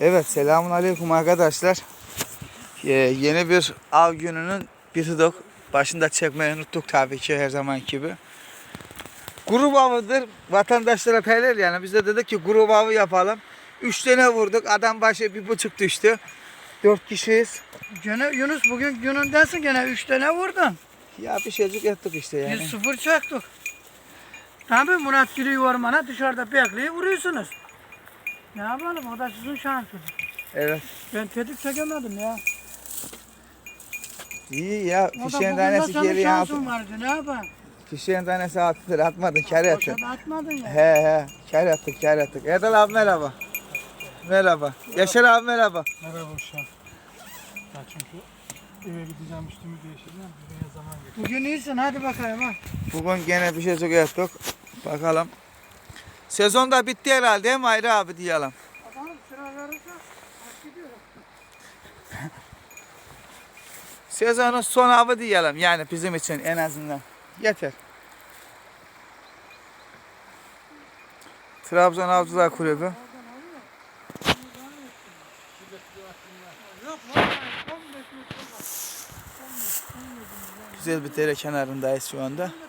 Evet selamun aleyküm arkadaşlar. Ee, yeni bir av gününün tutuk. Başında çekmeyi unuttuk tabii ki her zaman gibi. Grup avıdır. Vatandaşlara peyler yani. Biz de dedik ki grup avı yapalım. Üç tane vurduk. Adam başı bir buçuk düştü. Dört kişiyiz. Gene Yunus bugün günündensin gene 3 tane vurdun. Ya bir şeycik ettik işte yani. 100-0 çaktık. Tabii Murat giriyor ormana dışarıda bekliyor vuruyorsunuz. Ne yapalım o da sizin şansınız. Evet. Ben tetik çekemedim ya. İyi ya. O da Fişeğin bugün de tanesi senin geri şansın yansın. vardı ne yapayım? Fişeğin tanesi atılır. Atmadın. Kar ettin. Boşa atmadın ya. He he. Kar ettik. Kar ettik. Erdal abi merhaba. Merhaba. Yaşar abi merhaba. Merhaba uşağım. Ben çünkü eve gideceğim üstümü değiştireceğim. Buraya zaman geçti. Bugün iyisin hadi bakayım ha. Bugün gene bir şey çok yaptık. Bakalım. Sezon da bitti herhalde değil mi Ayrı abi diyelim. Bakalım sıra verirse gidiyorum. Sezonun son avı diyelim yani bizim için en azından. Yeter. Trabzon Avcılar Kulübü. Yok vallahi 15 metre Güzel bir dere kenarındayız şu anda.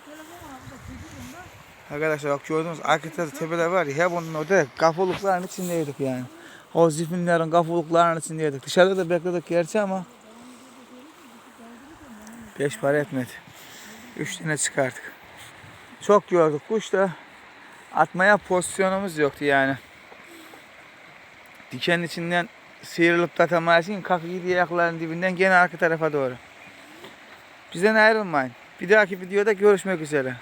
Arkadaşlar bak gördüğünüz arka tarafta tepeler var ya hep onun orada kafulukların içindeydik yani. O zifinlerin kafuluklarının içindeydik. Dışarıda da bekledik gerçi ama beş para etmedi. Üç tane çıkardık. Çok gördük kuş da atmaya pozisyonumuz yoktu yani. Dikenin içinden sıyrılıp için kalk gidiyor ayaklarının dibinden gene arka tarafa doğru. Bizden ayrılmayın. Bir dahaki videoda görüşmek üzere.